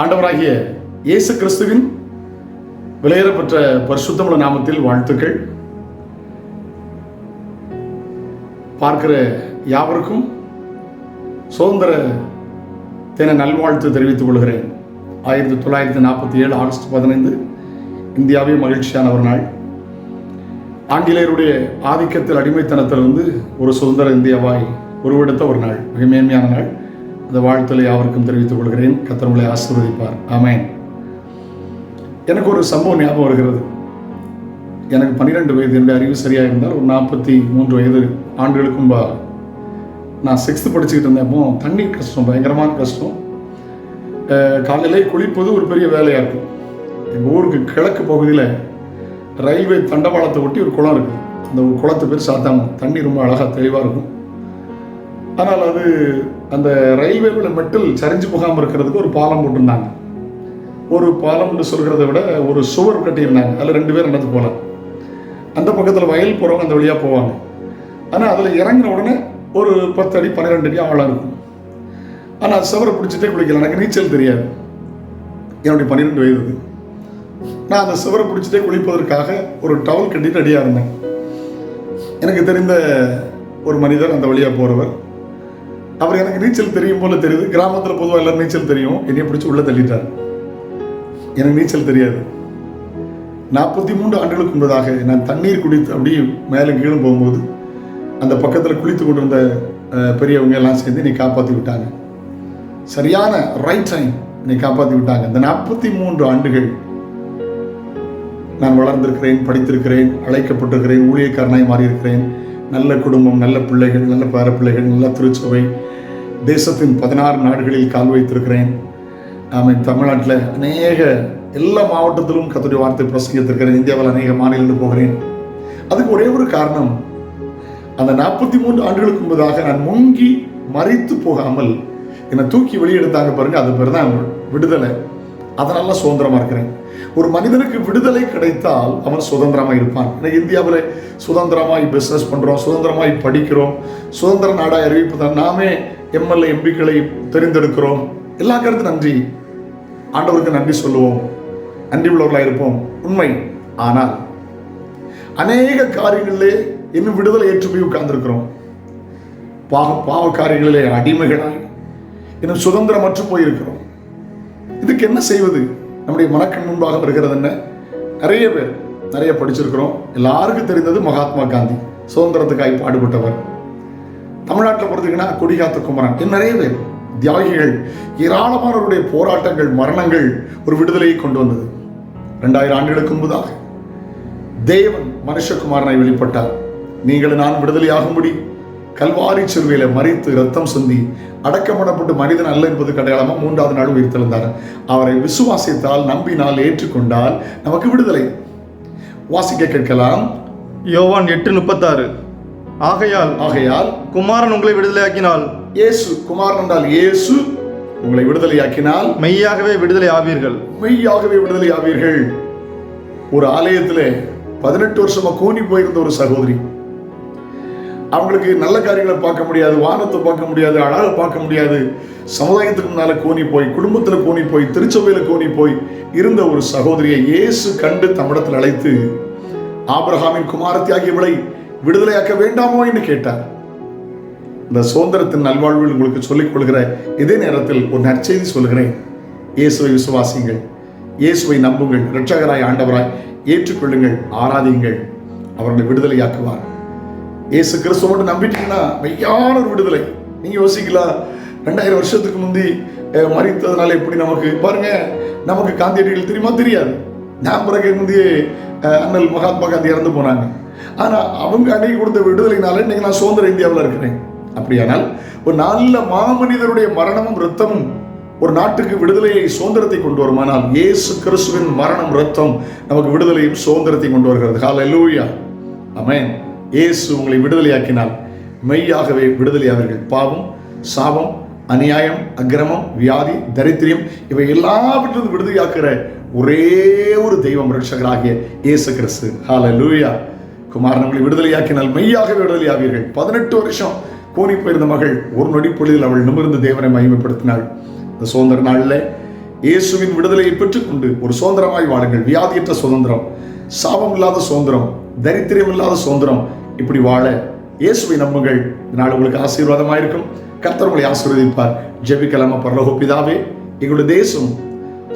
ஆண்டவராகிய இயேசு கிறிஸ்துவின் விலையேறப்பெற்ற பரிசுத்தமுள்ள நாமத்தில் வாழ்த்துக்கள். பார்க்கிற யாவருக்கும் சுதந்திர தின நல்வாழ்த்து தெரிவித்துக் கொள்கிறேன். ஆயிரத்தி தொள்ளாயிரத்தி நாற்பத்தி ஏழு ஆகஸ்ட் பதினைந்து இந்தியாவே மகிழ்ச்சியான ஒரு நாள். ஆங்கிலேயருடைய ஆதிக்கத்தில் அடிமைத்தனத்திலிருந்து ஒரு சுதந்திர இந்தியாவாய் உருவெடுத்த ஒரு நாள் மிக மேன்மையான நாள். அந்த வாழ்த்தலை அவருக்கும் தெரிவித்துக் கொள்கிறேன். கத்தர்களை ஆசீர்வதிப்பார். ஆமேன். எனக்கு ஒரு சம்பவம் ஞாபகம் வருகிறது. எனக்கு பன்னிரெண்டு வயது. என்னுடைய அறிவு சரியாக இருந்தால் ஒரு நாற்பத்தி மூன்று வயது ஆண்டுகளுக்கும் நான் சிக்ஸ்த்து படிச்சுக்கிட்டு இருந்தப்போ தண்ணீர் கஷ்டம் பயங்கரமான கஷ்டம். காலையிலே குளிப்பது ஒரு பெரிய வேலையாக இருக்கும். எங்கள் ஊருக்கு கிழக்கு பகுதியில் ரயில்வே தண்டவாளத்தை ஒட்டி ஒரு குளம் இருக்குது. அந்த குளத்து பேர் சாத்தாமல் தண்ணி ரொம்ப அழகாக தெளிவாக இருக்கும். ஆனால் அது அந்த ரயில்வேவில் மெட்டில் சரிஞ்சு போகாமல் இருக்கிறதுக்கு ஒரு பாலம் போட்டிருந்தாங்க. ஒரு பாலம்னு சொல்கிறத விட ஒரு சுவர் கட்டியிருந்தாங்க. அதில் ரெண்டு பேர் நடந்து போகலாம் அந்த பக்கத்தில் வயல் போகிறவங்க அந்த வழியாக போவாங்க. ஆனால் அதில் இறங்கின உடனே ஒரு பத்து அடி பன்னிரெண்டு அடி ஆழம் இருக்கும். ஆனால் சுவரை பிடிச்சிட்டே குளிக்கலாம் எனக்கு நீச்சல் தெரியாது. என்னுடைய பன்னிரெண்டு வயது நான் அந்த சுவரை பிடிச்சிட்டே குளிப்பதற்காக ஒரு டவல் கட்டிட்டு ரெடியாக இருந்தேன். எனக்கு தெரிந்த ஒரு மனிதர் அந்த வழியாக போகிறவர் அவர் எனக்கு நீச்சல் தெரியும் போல தெரியுது. கிராமத்தில் பொதுவாக எல்லாரும் நீச்சல் தெரியும். என்னைய பிடிச்சி உள்ளே தள்ளிட்டார். எனக்கு நீச்சல் தெரியாது. நாற்பத்தி மூன்று ஆண்டுகளுக்கு முன்பதாக நான் தண்ணீர் குடித்து அப்படியே மேலே கீழே போகும்போது அந்த பக்கத்தில் குளித்து கொண்டிருந்த பெரியவங்க எல்லாம் சேர்ந்து நீ காப்பாற்றி விட்டாங்க. சரியான ரைட் டைம் நீ காப்பாற்றி விட்டாங்க. இந்த நாற்பத்தி மூன்று ஆண்டுகள் நான் வளர்ந்திருக்கிறேன் படித்திருக்கிறேன் அழைக்கப்பட்டிருக்கிறேன் ஊழியக்காரனாய் மாறியிருக்கிறேன். நல்ல குடும்பம் நல்ல பிள்ளைகள் நல்ல பேர பிள்ளைகள் நல்ல திருச்சபை. தேசத்தின் பதினாறு நாடுகளில் கால் வைத்திருக்கிறேன். நாம் தமிழ்நாட்டில் அநேக எல்லா மாவட்டத்திலும் கத்துடைய வார்த்தை பிரசங்கித்திருக்கிறேன். இந்தியாவில் அநேக மாநிலங்கள் போகிறேன். அதுக்கு ஒரே ஒரு காரணம். அந்த நாற்பத்தி மூன்று ஆண்டுகளுக்கு முன்பதாக நான் முங்கி மறைத்து போகாமல் என்னை தூக்கி வெளியெடுத்தாங்க பாருங்க அது பேர் தான் விடுதலை. அதனால சுதந்திரமா இருக்கிறேன். ஒரு மனிதனுக்கு விடுதலை கிடைத்தால் அவன் சுதந்திரமா இருப்பான். ஏன்னா இந்தியாவில் சுதந்திரமாய் பிசினஸ் பண்றோம் சுதந்திரமாய் படிக்கிறோம் சுதந்திர நாடாய் அறிவிப்பு தான் நாமே எம்எல்ஏ எம்பிக்களை தெரிந்தெடுக்கிறோம். எல்லா கருத்து நன்றி. ஆண்டவருக்கு நன்றி சொல்லுவோம். நன்றி உள்ளவர்களாக இருப்போம். உண்மை. ஆனால் அநேக காரியங்களிலே இன்னும் விடுதலை ஏற்று போய் உட்கார்ந்துருக்கிறோம். பாவ பாவ காரியங்களிலே அடிமைகளாய் இன்னும் சுதந்திரமற்று போயிருக்கிறோம். இதுக்கு என்ன செய்வது? நம்முடைய மனக்கண் முன்பாக வருகிறது என்ன? நிறைய பேர் நிறைய படிச்சிருக்கிறோம். எல்லாருக்கும் தெரிந்தது மகாத்மா காந்தி சுதந்திரத்துக்காய் பாடுபட்டவர். தமிழ்நாட்டில் பொறுத்தீங்கன்னா கொடிகாத்த குமரன் நிறைய பேர் தியாகிகள் ஏராளமானவருடைய போராட்டங்கள் மரணங்கள் ஒரு விடுதலையை கொண்டு வந்தது. ரெண்டாயிரம் ஆண்டுகளுக்கு முன்பதாக தேவன் மனுஷகுமாரனை வெளிப்பட்டார். நீங்கள் நான் விடுதலையாகும்படி கல்வாரி சிறுவையில மறித்து ரத்தம் சிந்தி அடக்கமடப்பட்டு மனிதன் அல்ல என்பது அடையாளமா மூன்றாவது நாள் உயிர்த்தெழுந்தார். அவரை விசுவாசித்தால் நம்பினால் ஏற்றுக்கொண்டால் நமக்கு விடுதலை. வாசிக்க கேட்கலாம். யோவான் எட்டு முப்பத்தாறு. ஆகையால் ஆகையால் குமாரன் உங்களை விடுதலையாக்கினால். இயேசு குமாரன் என்றால் இயேசு உங்களை விடுதலையாக்கினால். மெய்யாகவே விடுதலை ஆவீர்கள். மெய்யாகவே விடுதலை ஆவீர்கள். ஒரு ஆலயத்திலே பதினெட்டு வருஷமா கூனி போயிருந்த ஒரு சகோதரி. அவங்களுக்கு நல்ல காரியங்களை பார்க்க முடியாது வானத்தை பார்க்க முடியாது அழகை பார்க்க முடியாது. சமுதாயத்துக்கு முன்னால கோணி போய் குடும்பத்தில் கோணி போய் திருச்சபையில் கோணி போய் இருந்த ஒரு சகோதரியை இயேசு கண்டு தம்மிடத்தில் அழைத்து ஆபிரஹாமின் குமாரத்தி ஆகியவளை விடுதலையாக்க வேண்டாமோ? என்று கேட்டார். இந்த சுதந்திரத்தின் நல்வாழ்வில் உங்களுக்கு சொல்லிக் கொள்கிற இதே நேரத்தில் ஒரு நற்செய்தி சொல்கிறேன் இயேசுவை விசுவாசிங்கள் இயேசுவை நம்புங்கள். இரட்சகராய் ஆண்டவராய் ஏற்றுக்கொள்ளுங்கள் ஆராதியுங்கள். அவர்களை விடுதலையாக்குவார். இயேசு கிறிஸ்துவோடு நம்பிட்டீங்கன்னா மெய்யான ஒரு விடுதலை. நீங்க யோசிக்கலாம் ரெண்டாயிரம் வருஷத்துக்கு முந்தி மறித்ததுனால எப்படி நமக்கு? பாருங்க நமக்கு காந்தியடிகள் தெரியுமா? தெரியாது. நான் பிறகு முந்தையே அண்ணல் மகாத்மா காந்தி இறந்து போனாங்க. ஆனா அவங்க அன்னைக்கு கொடுத்த விடுதலைனால இன்னைக்கு நான் சுதந்திர இந்தியாவில் இருக்கிறேன். அப்படியானால் ஒரு நல்ல மாமனிதருடைய மரணமும் ரத்தமும் ஒரு நாட்டுக்கு விடுதலையை சுதந்திரத்தை கொண்டு வருமானால் இயேசு கிறிஸ்துவின் மரணம் ரத்தம் நமக்கு விடுதலையும் சுதந்திரத்தை கொண்டு வருகிறது. ஹalleluya அமேன் இயேசு உங்களை விடுதலையாக்கினால் மெய்யாகவே விடுதலையாவீர்கள். பாவம் சாபம் அநியாயம் அக்கிரமம் வியாதி தரித்திரியம் இவை எல்லாவற்றிலிருந்து விடுதலையாக்குற ஒரே ஒரு தெய்வம் ரட்சகராகிய இயேசு கிறிஸ்து. ஹால லூயா குமாரன் உங்களை விடுதலையாக்கினால் மெய்யாகவே விடுதலையாவீர்கள். பதினெட்டு வருஷம் கோணி போயிருந்த மகள் ஒரு நொடி பொழுதில் அவள் நிமிர்ந்து தேவனை மகிமைப்படுத்தினாள். இந்த சுதந்திர நாளில் இயேசுவின் விடுதலையை பெற்றுக்கொண்டு ஒரு சுதந்திரமாய் வாழுங்கள். வியாதியற்ற சுதந்திரம் சாபம் இல்லாத சுதந்திரம் தரித்திரம் இல்லாத சுதந்திரம் இப்படி வாழ இயேசுவை நம்புங்கள். இதனால் உங்களுக்கு ஆசீர்வாதமாக இருக்கும். கர்த்தர் உங்களை ஆசீர்வதிப்பார். ஜெபிக்கலாம பரலோக பிதாவே? எங்களுடைய தேசம்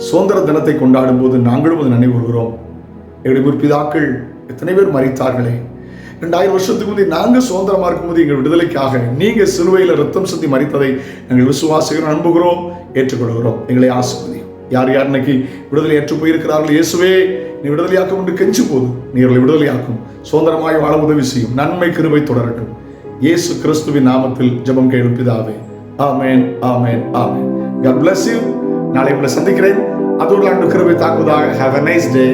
சுதந்திர தினத்தை கொண்டாடும் போது நாங்களும் அதை நினைவு எங்களுடைய முற்பிதாக்கள் எத்தனை பேர் மறித்தார்களே ரெண்டாயிரம் வருஷத்துக்கு முந்தைய நாங்கள் சுதந்திரமா இருக்கும்போது எங்கள் விடுதலைக்காக நீங்க சிலுவையில் ரத்தம் சுத்தி மறித்ததை நாங்கள் விசுவாசிக்கிறோம் நம்புகிறோம் ஏற்றுக்கொள்கிறோம். எங்களை ஆசிர்வதி யார் யார் இன்னைக்கு விடுதலை ஏற்று போயிருக்கிறார்கள்? இயேசுவே நீ விடுதலையாக்கும் என்று கெஞ்சு போது நீ விடுதலையாக்கும். சுதந்திரமாய் வாழ உதவி செய்யும். நன்மை கிருபை தொடரட்டும். இயேசு கிறிஸ்துவின் நாமத்தில் ஜெபம் கேளும் பிதாவே. ஆமேன் ஆமேன் ஆமென். God bless you. நாளை உங்களை சந்திக்கிறேன். அதோடு அன்று கிருபை தாக்குவதாக ஹாவ் அ நைஸ் டே